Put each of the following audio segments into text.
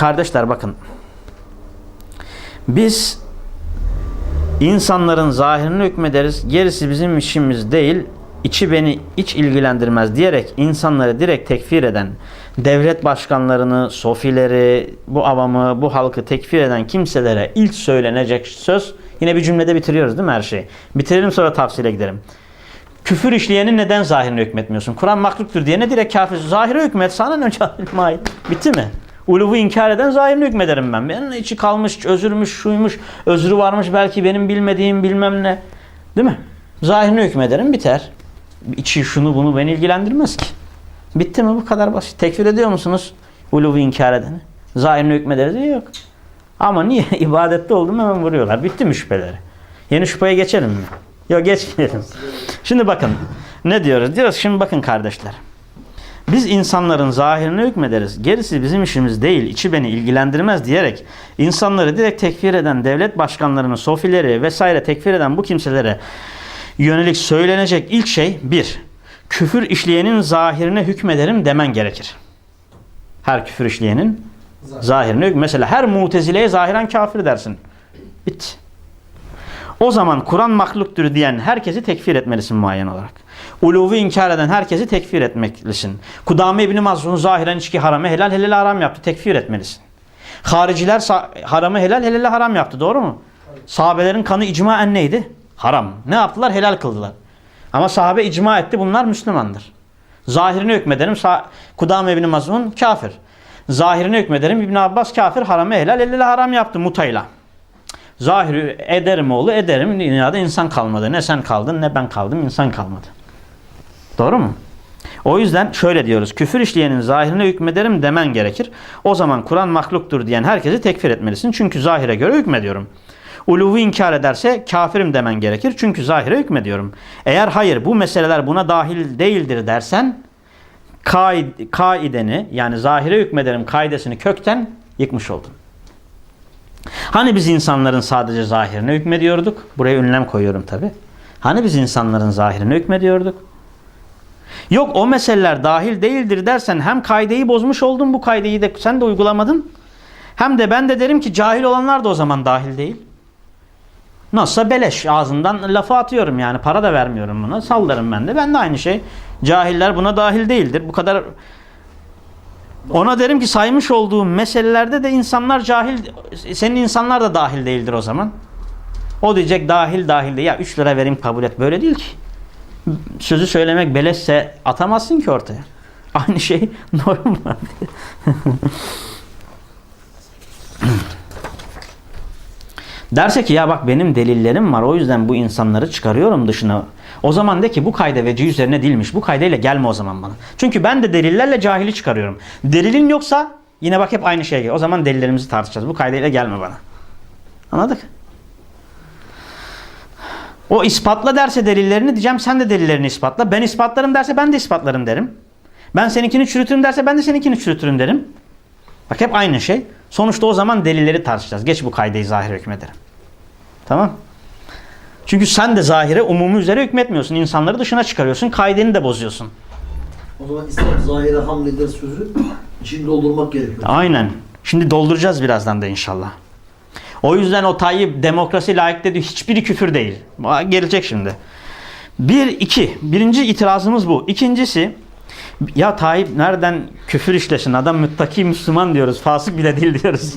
Kardeşler bakın. Biz insanların zahirine hükmederiz. Gerisi bizim işimiz değil. içi beni hiç ilgilendirmez diyerek insanları direkt tekfir eden, devlet başkanlarını, sofileri, bu avamı, bu halkı tekfir eden kimselere ilk söylenecek söz yine bir cümlede bitiriyoruz değil mi her şeyi? Bitirelim sonra tafsile gidelim. Küfür işleyenin neden zahirine hükmetmiyorsun? Kur'an mahluktur diyene direkt kafir. Zahire hükmet sana ne mahil. Bitti mi? Uluvu inkar eden zahirine hükmederim ben. Benim içi kalmış, özürmüş, şuymuş, özrü varmış belki benim bilmediğim bilmem ne. Değil mi? Zahirine hükmederim biter. İçi şunu bunu beni ilgilendirmez ki. Bitti mi bu kadar basit. Tekfir ediyor musunuz uluvu inkar edeni? Zahirine hükmederiz yok. Ama niye? ibadette oldum hemen vuruyorlar. Bitti mi şüpheleri? Yeni şüpheye geçelim mi? Yok geçmeyelim. Şimdi bakın ne diyoruz? Diyoruz şimdi bakın kardeşler. Biz insanların zahirine hükmederiz. Gerisi bizim işimiz değil, içi beni ilgilendirmez diyerek insanları direkt tekfir eden devlet başkanlarını, sofileri vesaire tekfir eden bu kimselere yönelik söylenecek ilk şey bir, küfür işleyenin zahirine hükmederim demen gerekir. Her küfür işleyenin zahirine hükm. Mesela her mutezileye zahiren kafir dersin. Bitti. O zaman Kur'an mahluktur diyen herkesi tekfir etmelisin muayyen olarak. Uluvu inkar eden herkesi tekfir etmelisin. Kudame İbni Mazlum zahiren içki haramı helal helal haram yaptı. Tekfir etmelisin. Hariciler haramı helal helal haram yaptı. Doğru mu? Sahabelerin kanı icmaen neydi? Haram. Ne yaptılar? Helal kıldılar. Ama sahabe icma etti. Bunlar Müslümandır. Zahirine hükmederim. Kudame İbni Mazlum kafir. Zahirine hükmederim. İbn Abbas kafir. Haramı helal helal haram yaptı mutayla. Zahiri ederim oğlu ederim. Dünyada insan kalmadı. Ne sen kaldın ne ben kaldım. insan kalmadı. Doğru mu? O yüzden şöyle diyoruz. Küfür işleyenin zahirine hükmederim demen gerekir. O zaman Kur'an mahluktur diyen herkesi tekfir etmelisin. Çünkü zahire göre hükmediyorum. Uluvu inkar ederse kafirim demen gerekir. Çünkü zahire hükmediyorum. Eğer hayır bu meseleler buna dahil değildir dersen kaid- kaideni yani zahire hükmederim kaidesini kökten yıkmış oldun. Hani biz insanların sadece zahirine hükmediyorduk? Buraya ünlem koyuyorum tabi. Hani biz insanların zahirine hükmediyorduk? Yok o meseleler dahil değildir dersen hem kaideyi bozmuş oldun bu kaideyi de sen de uygulamadın. Hem de ben de derim ki cahil olanlar da o zaman dahil değil. Nasılsa beleş ağzından lafı atıyorum yani para da vermiyorum buna sallarım ben de. Ben de aynı şey. Cahiller buna dahil değildir. Bu kadar ona derim ki saymış olduğum meselelerde de insanlar cahil, senin insanlar da dahil değildir o zaman. O diyecek dahil dahil değil. Ya 3 lira vereyim kabul et. Böyle değil ki. Sözü söylemek beleşse atamazsın ki ortaya. Aynı şey normal. Derse ki ya bak benim delillerim var o yüzden bu insanları çıkarıyorum dışına. O zaman de ki bu kayda veci üzerine değilmiş. Bu kaydayla gelme o zaman bana. Çünkü ben de delillerle cahili çıkarıyorum. Delilin yoksa yine bak hep aynı şeye gel. O zaman delillerimizi tartışacağız. Bu kaydayla gelme bana. Anladık? O ispatla derse delillerini diyeceğim sen de delillerini ispatla. Ben ispatlarım derse ben de ispatlarım derim. Ben seninkini çürütürüm derse ben de seninkini çürütürüm derim. Bak hep aynı şey. Sonuçta o zaman delilleri tartışacağız. Geç bu kaydeyi zahire hükmederim. Tamam. Çünkü sen de zahire umumu üzere hükmetmiyorsun. İnsanları dışına çıkarıyorsun. Kaideni de bozuyorsun. O zaman İslam zahire hamleder sözü içini doldurmak gerekiyor. Aynen. Şimdi dolduracağız birazdan da inşallah. O yüzden o Tayyip demokrasi layık dediği hiçbiri küfür değil. Gelecek şimdi. Bir, iki. Birinci itirazımız bu. İkincisi ya Tayyip nereden küfür işlesin? Adam müttaki Müslüman diyoruz. Fasık bile değil diyoruz.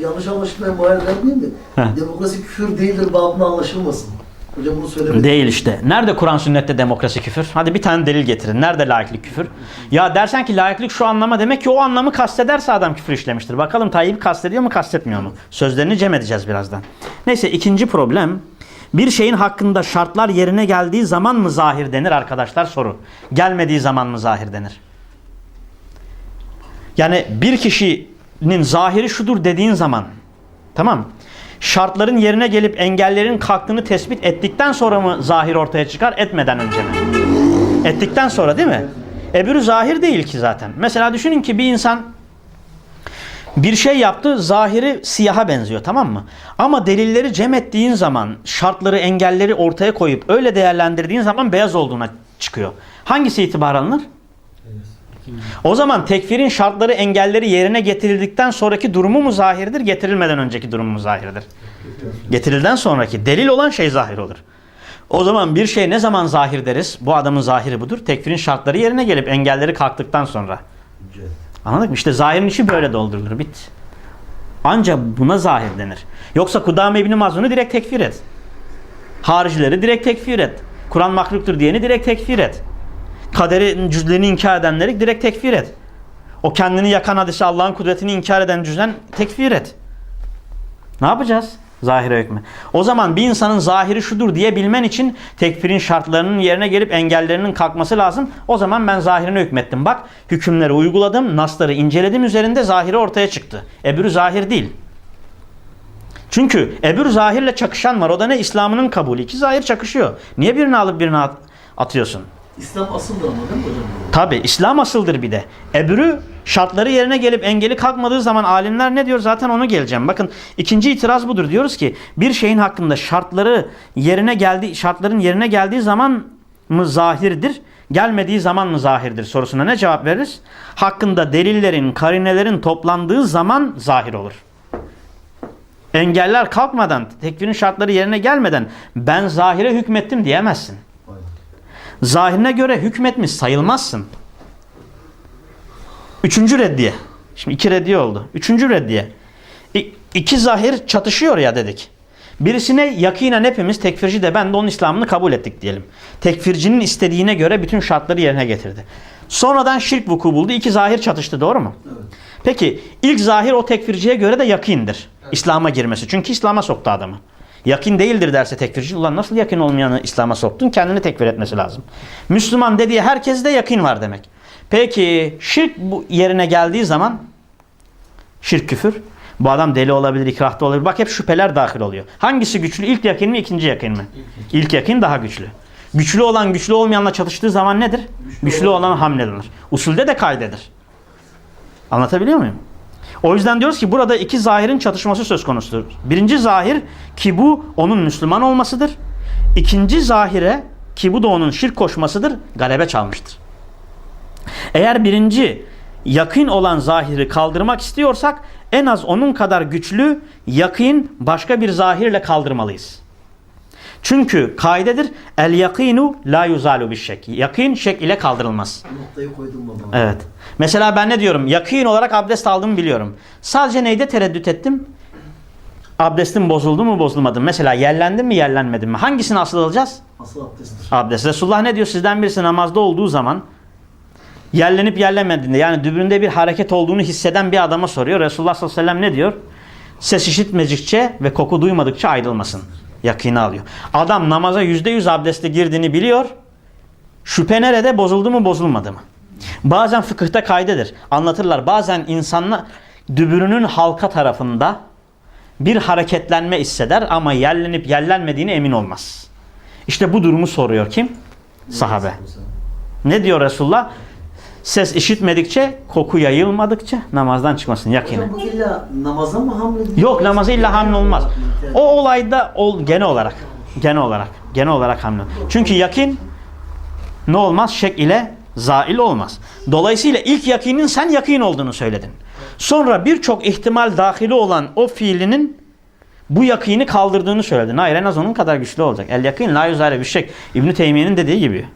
Yanlış anlaşılmaya muayyer değil mi? Demokrasi küfür değildir babında anlaşılmasın. Hocam bunu söylemedi. Değil işte. Nerede Kur'an sünnette demokrasi küfür? Hadi bir tane delil getirin. Nerede laiklik küfür? Ya dersen ki laiklik şu anlama demek ki o anlamı kastederse adam küfür işlemiştir. Bakalım Tayyip kastediyor mu kastetmiyor mu? Sözlerini cem edeceğiz birazdan. Neyse ikinci problem. Bir şeyin hakkında şartlar yerine geldiği zaman mı zahir denir arkadaşlar soru. Gelmediği zaman mı zahir denir? Yani bir kişinin zahiri şudur dediğin zaman tamam şartların yerine gelip engellerin kalktığını tespit ettikten sonra mı zahir ortaya çıkar etmeden önce mi? Ettikten sonra değil mi? Ebürü zahir değil ki zaten. Mesela düşünün ki bir insan bir şey yaptı zahiri siyaha benziyor tamam mı? Ama delilleri cem ettiğin zaman şartları engelleri ortaya koyup öyle değerlendirdiğin zaman beyaz olduğuna çıkıyor. Hangisi itibar alınır? O zaman tekfirin şartları engelleri yerine getirildikten sonraki durumu mu zahirdir, getirilmeden önceki durumu mu zahirdir? Getirilden sonraki delil olan şey zahir olur. O zaman bir şey ne zaman zahir deriz? Bu adamın zahiri budur. Tekfirin şartları yerine gelip engelleri kalktıktan sonra. Anladık mı? İşte zahirin işi böyle doldurulur. Bit. Ancak buna zahir denir. Yoksa Kudame İbni Mazun'u direkt tekfir et. Haricileri direkt tekfir et. Kur'an mahluktur diyeni direkt tekfir et. Kaderin cüzlerini inkar edenleri direkt tekfir et. O kendini yakan hadisi Allah'ın kudretini inkar eden cüzden tekfir et. Ne yapacağız? Zahire hükmü. O zaman bir insanın zahiri şudur diye bilmen için tekfirin şartlarının yerine gelip engellerinin kalkması lazım. O zaman ben zahirine hükmettim. Bak hükümleri uyguladım, nasları inceledim üzerinde zahiri ortaya çıktı. Ebru zahir değil. Çünkü ebru zahirle çakışan var. O da ne? İslam'ının kabulü. İki zahir çakışıyor. Niye birini alıp birini at- atıyorsun? İslam asıldır ama değil mi hocam? Tabi İslam asıldır bir de. Ebru şartları yerine gelip engeli kalkmadığı zaman alimler ne diyor zaten onu geleceğim. Bakın ikinci itiraz budur. Diyoruz ki bir şeyin hakkında şartları yerine geldi şartların yerine geldiği zaman mı zahirdir? Gelmediği zaman mı zahirdir sorusuna ne cevap veririz? Hakkında delillerin, karinelerin toplandığı zaman zahir olur. Engeller kalkmadan, tekfirin şartları yerine gelmeden ben zahire hükmettim diyemezsin. Zahirine göre hükmetmiş sayılmazsın. Üçüncü reddiye. Şimdi iki reddiye oldu. Üçüncü reddiye. İ- iki zahir çatışıyor ya dedik. Birisine yakinen hepimiz tekfirci de ben de onun İslam'ını kabul ettik diyelim. Tekfircinin istediğine göre bütün şartları yerine getirdi. Sonradan şirk vuku buldu. İki zahir çatıştı doğru mu? Evet. Peki ilk zahir o tekfirciye göre de yakindir. İslam'a girmesi. Çünkü İslam'a soktu adamı. Yakin değildir derse tekfirci. Ulan nasıl yakin olmayanı İslam'a soktun? Kendini tekfir etmesi lazım. Müslüman dediği herkeste yakin var demek. Peki şirk bu yerine geldiği zaman şirk küfür. Bu adam deli olabilir, ikrahta olabilir. Bak hep şüpheler dahil oluyor. Hangisi güçlü? İlk yakin mi, ikinci yakin mi? İlk yakin daha güçlü. Güçlü olan güçlü olmayanla çatıştığı zaman nedir? Güçlü olan hamlelenir. Usulde de kaydedir. Anlatabiliyor muyum? O yüzden diyoruz ki burada iki zahirin çatışması söz konusudur. Birinci zahir ki bu onun Müslüman olmasıdır. İkinci zahire ki bu da onun şirk koşmasıdır. Galebe çalmıştır. Eğer birinci yakın olan zahiri kaldırmak istiyorsak en az onun kadar güçlü yakın başka bir zahirle kaldırmalıyız. Çünkü kaidedir el yakinu la yuzalu bir şek. Yakın şek ile kaldırılmaz. Noktayı koydum baba. Evet. Mesela ben ne diyorum? Yakın olarak abdest aldığımı biliyorum. Sadece neyde tereddüt ettim? Abdestim bozuldu mu bozulmadı mı? Mesela yerlendim mi yerlenmedim mi? Hangisini asıl alacağız? Asıl abdesttir. Abdest. Resulullah ne diyor? Sizden birisi namazda olduğu zaman yerlenip yerlenmediğinde yani dübüründe bir hareket olduğunu hisseden bir adama soruyor. Resulullah sallallahu aleyhi ve sellem ne diyor? Ses işitmedikçe ve koku duymadıkça ayrılmasın. Yakini alıyor. Adam namaza yüzde yüz abdestle girdiğini biliyor. Şüphe nerede? Bozuldu mu bozulmadı mı? Bazen fıkıhta kaydedir. Anlatırlar. Bazen insanlar dübürünün halka tarafında bir hareketlenme hisseder ama yerlenip yerlenmediğine emin olmaz. İşte bu durumu soruyor kim? Sahabe. Ne diyor Resulullah? Ses işitmedikçe, koku yayılmadıkça namazdan çıkmasın yakini. Hocam bu illa namaza mı hamle Yok namazı illa hamle olmaz. O olayda ol, genel olarak. Genel olarak. Genel olarak hamle. Çünkü yakin ne olmaz? Şek ile zail olmaz. Dolayısıyla ilk yakinin sen yakin olduğunu söyledin. Sonra birçok ihtimal dahili olan o fiilinin bu yakini kaldırdığını söyledin. Hayır en az onun kadar güçlü olacak. El yakin la yüzare bir şek. İbn-i Teymiye'nin dediği gibi.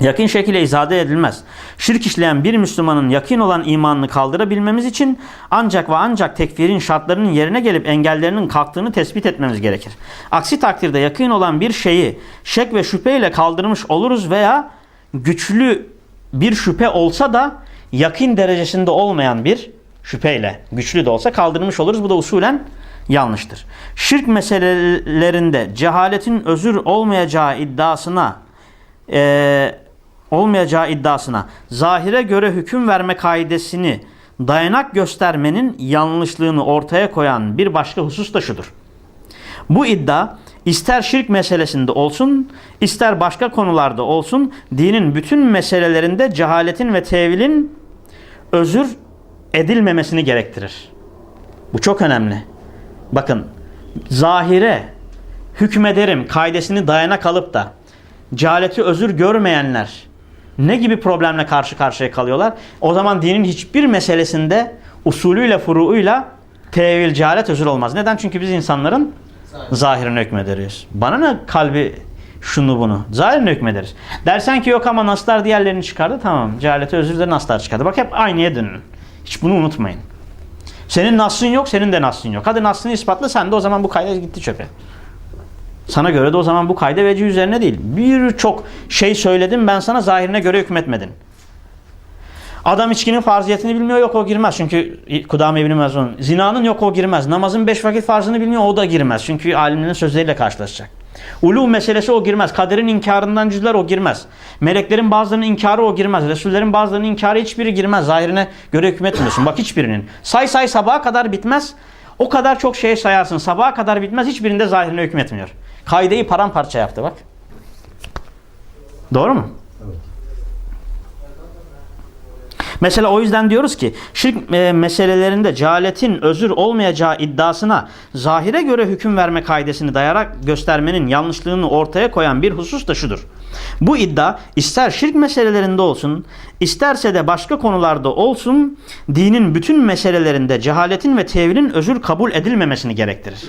Yakın şekilde izade edilmez. Şirk işleyen bir Müslümanın yakın olan imanını kaldırabilmemiz için ancak ve ancak tekfirin şartlarının yerine gelip engellerinin kalktığını tespit etmemiz gerekir. Aksi takdirde yakın olan bir şeyi şek ve şüpheyle kaldırmış oluruz veya güçlü bir şüphe olsa da yakın derecesinde olmayan bir şüpheyle güçlü de olsa kaldırmış oluruz. Bu da usulen yanlıştır. Şirk meselelerinde cehaletin özür olmayacağı iddiasına eee, olmayacağı iddiasına zahire göre hüküm verme kaidesini dayanak göstermenin yanlışlığını ortaya koyan bir başka husus da şudur. Bu iddia ister şirk meselesinde olsun, ister başka konularda olsun dinin bütün meselelerinde cehaletin ve tevilin özür edilmemesini gerektirir. Bu çok önemli. Bakın zahire hükmederim kaidesini dayanak alıp da cehaleti özür görmeyenler ne gibi problemle karşı karşıya kalıyorlar? O zaman dinin hiçbir meselesinde usulüyle, furuuyla tevil, cehalet özür olmaz. Neden? Çünkü biz insanların zahirine hükmederiz. Bana ne kalbi şunu bunu. Zahirine hükmederiz. Dersen ki yok ama naslar diğerlerini çıkardı. Tamam. Cehalete özür de naslar çıkardı. Bak hep aynıya dönün. Hiç bunu unutmayın. Senin nasın yok, senin de nasın yok. Hadi nasını ispatla sen de o zaman bu kayda gitti çöpe. Sana göre de o zaman bu kayda veci üzerine değil. Birçok şey söyledim ben sana zahirine göre hükmetmedin. Adam içkinin farziyetini bilmiyor yok o girmez. Çünkü Kudame İbni Mezun. Zinanın yok o girmez. Namazın beş vakit farzını bilmiyor o da girmez. Çünkü alimlerin sözleriyle karşılaşacak. Ulu meselesi o girmez. Kaderin inkarından cüzler o girmez. Meleklerin bazılarının inkarı o girmez. Resullerin bazılarının inkarı hiçbiri girmez. Zahirine göre hükmetmiyorsun. Bak hiçbirinin. Say say sabaha kadar bitmez. O kadar çok şey sayarsın. Sabaha kadar bitmez. Hiçbirinde zahirine hükmetmiyor. Kaideyi paramparça yaptı bak. Doğru mu? Mesela o yüzden diyoruz ki şirk e, meselelerinde cehaletin özür olmayacağı iddiasına zahire göre hüküm verme kaidesini dayarak göstermenin yanlışlığını ortaya koyan bir husus da şudur. Bu iddia ister şirk meselelerinde olsun isterse de başka konularda olsun dinin bütün meselelerinde cehaletin ve tevilin özür kabul edilmemesini gerektirir.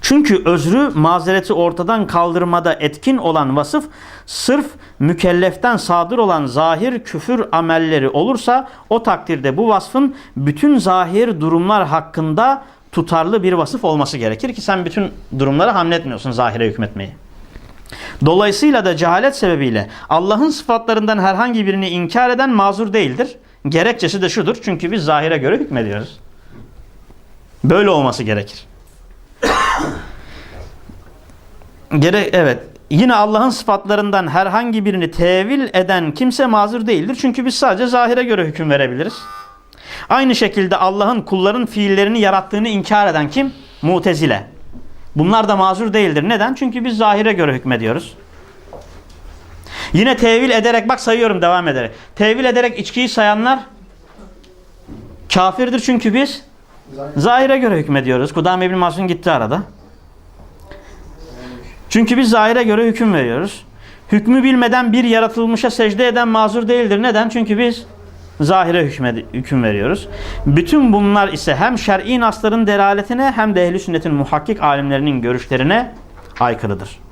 Çünkü özrü mazereti ortadan kaldırmada etkin olan vasıf sırf mükelleften sadır olan zahir küfür amelleri olursa o takdirde bu vasfın bütün zahir durumlar hakkında tutarlı bir vasıf olması gerekir ki sen bütün durumlara hamletmiyorsun zahire hükmetmeyi. Dolayısıyla da cehalet sebebiyle Allah'ın sıfatlarından herhangi birini inkar eden mazur değildir. Gerekçesi de şudur çünkü biz zahire göre hükmediyoruz. Böyle olması gerekir. Gere evet. Yine Allah'ın sıfatlarından herhangi birini tevil eden kimse mazur değildir. Çünkü biz sadece zahire göre hüküm verebiliriz. Aynı şekilde Allah'ın kulların fiillerini yarattığını inkar eden kim? Mutezile. Bunlar da mazur değildir. Neden? Çünkü biz zahire göre hükmediyoruz. Yine tevil ederek bak sayıyorum devam ederek. Tevil ederek içkiyi sayanlar kafirdir çünkü biz zahire göre hükmediyoruz. Kudam İbn Mas'un gitti arada. Çünkü biz zahire göre hüküm veriyoruz. Hükmü bilmeden bir yaratılmışa secde eden mazur değildir. Neden? Çünkü biz zahire hükme, hüküm veriyoruz. Bütün bunlar ise hem şer'i nasların delaletine hem de ehl sünnetin muhakkik alimlerinin görüşlerine aykırıdır.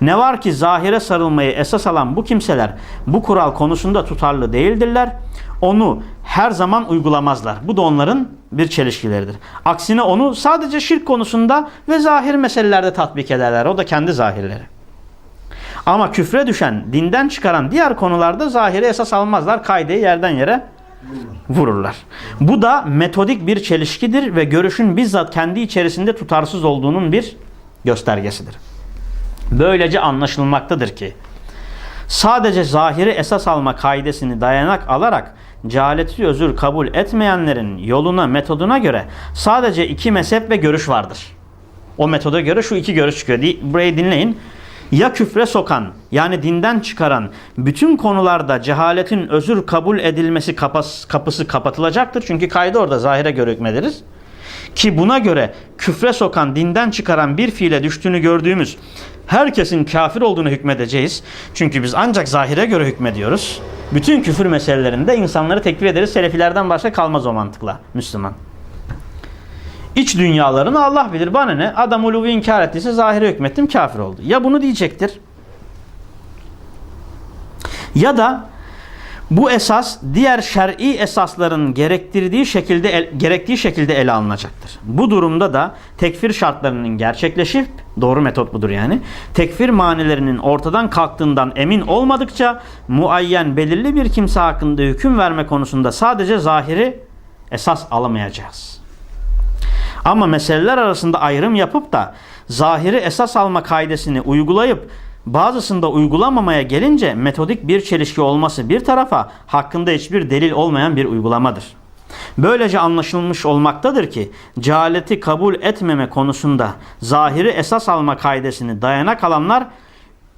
Ne var ki zahire sarılmayı esas alan bu kimseler bu kural konusunda tutarlı değildirler. Onu her zaman uygulamazlar. Bu da onların bir çelişkileridir. Aksine onu sadece şirk konusunda ve zahir meselelerde tatbik ederler. O da kendi zahirleri. Ama küfre düşen, dinden çıkaran diğer konularda zahiri esas almazlar. Kaideyi yerden yere vururlar. Bu da metodik bir çelişkidir ve görüşün bizzat kendi içerisinde tutarsız olduğunun bir göstergesidir. Böylece anlaşılmaktadır ki sadece zahiri esas alma kaidesini dayanak alarak cehaleti özür kabul etmeyenlerin yoluna, metoduna göre sadece iki mezhep ve görüş vardır. O metoda göre şu iki görüş çıkıyor. Burayı dinleyin. Ya küfre sokan yani dinden çıkaran bütün konularda cehaletin özür kabul edilmesi kapısı, kapısı kapatılacaktır. Çünkü kaydı orada zahire göre hükmederiz. Ki buna göre küfre sokan, dinden çıkaran bir fiile düştüğünü gördüğümüz herkesin kafir olduğunu hükmedeceğiz. Çünkü biz ancak zahire göre hükmediyoruz. Bütün küfür meselelerinde insanları tekfir ederiz. Selefilerden başka kalmaz o mantıkla Müslüman. İç dünyalarını Allah bilir. Bana ne? Adam uluvu inkar ettiyse zahire hükmettim kafir oldu. Ya bunu diyecektir. Ya da bu esas diğer şer'i esasların gerektirdiği şekilde gerektiği şekilde ele alınacaktır. Bu durumda da tekfir şartlarının gerçekleşip doğru metot budur yani. Tekfir manilerinin ortadan kalktığından emin olmadıkça muayyen belirli bir kimse hakkında hüküm verme konusunda sadece zahiri esas alamayacağız. Ama meseleler arasında ayrım yapıp da zahiri esas alma kaidesini uygulayıp bazısında uygulamamaya gelince metodik bir çelişki olması bir tarafa hakkında hiçbir delil olmayan bir uygulamadır. Böylece anlaşılmış olmaktadır ki cehaleti kabul etmeme konusunda zahiri esas alma kaidesini dayanak alanlar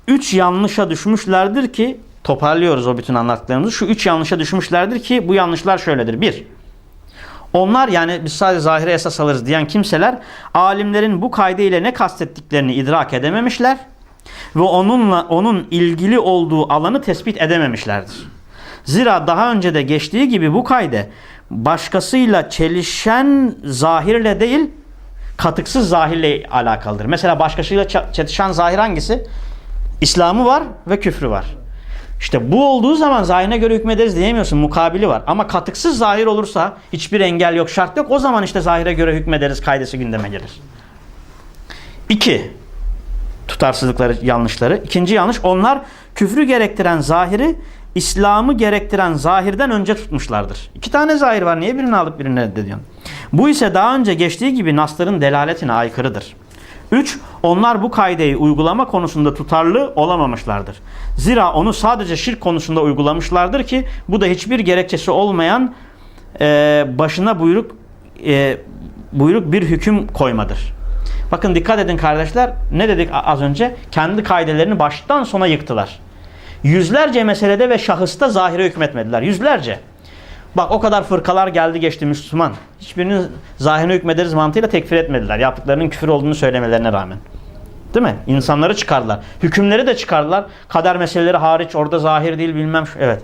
üç yanlışa düşmüşlerdir ki toparlıyoruz o bütün anlattıklarımızı. Şu üç yanlışa düşmüşlerdir ki bu yanlışlar şöyledir. Bir, onlar yani biz sadece zahire esas alırız diyen kimseler alimlerin bu kaydı ile ne kastettiklerini idrak edememişler. Ve onunla onun ilgili olduğu alanı tespit edememişlerdir. Zira daha önce de geçtiği gibi bu kayde başkasıyla çelişen zahirle değil katıksız zahirle alakalıdır. Mesela başkasıyla ça- çatışan zahir hangisi? İslamı var ve küfrü var. İşte bu olduğu zaman zahirine göre hükmederiz diyemiyorsun. Mukabili var. Ama katıksız zahir olursa hiçbir engel yok, şart yok. O zaman işte zahire göre hükmederiz kaidesi gündeme gelir. İki, tutarsızlıkları, yanlışları. İkinci yanlış, onlar küfrü gerektiren zahiri, İslam'ı gerektiren zahirden önce tutmuşlardır. İki tane zahir var. Niye birini alıp birini reddediyorsun? Bu ise daha önce geçtiği gibi nasların delaletine aykırıdır. 3. Onlar bu kaideyi uygulama konusunda tutarlı olamamışlardır. Zira onu sadece şirk konusunda uygulamışlardır ki bu da hiçbir gerekçesi olmayan e, başına buyruk e, buyruk bir hüküm koymadır. Bakın dikkat edin kardeşler. Ne dedik az önce? Kendi kaidelerini baştan sona yıktılar. Yüzlerce meselede ve şahısta zahire hükmetmediler. Yüzlerce. Bak o kadar fırkalar geldi geçti Müslüman. Hiçbirini zahirine hükmederiz mantığıyla tekfir etmediler. Yaptıklarının küfür olduğunu söylemelerine rağmen. Değil mi? İnsanları çıkardılar. Hükümleri de çıkardılar. Kader meseleleri hariç orada zahir değil bilmem şu. Evet.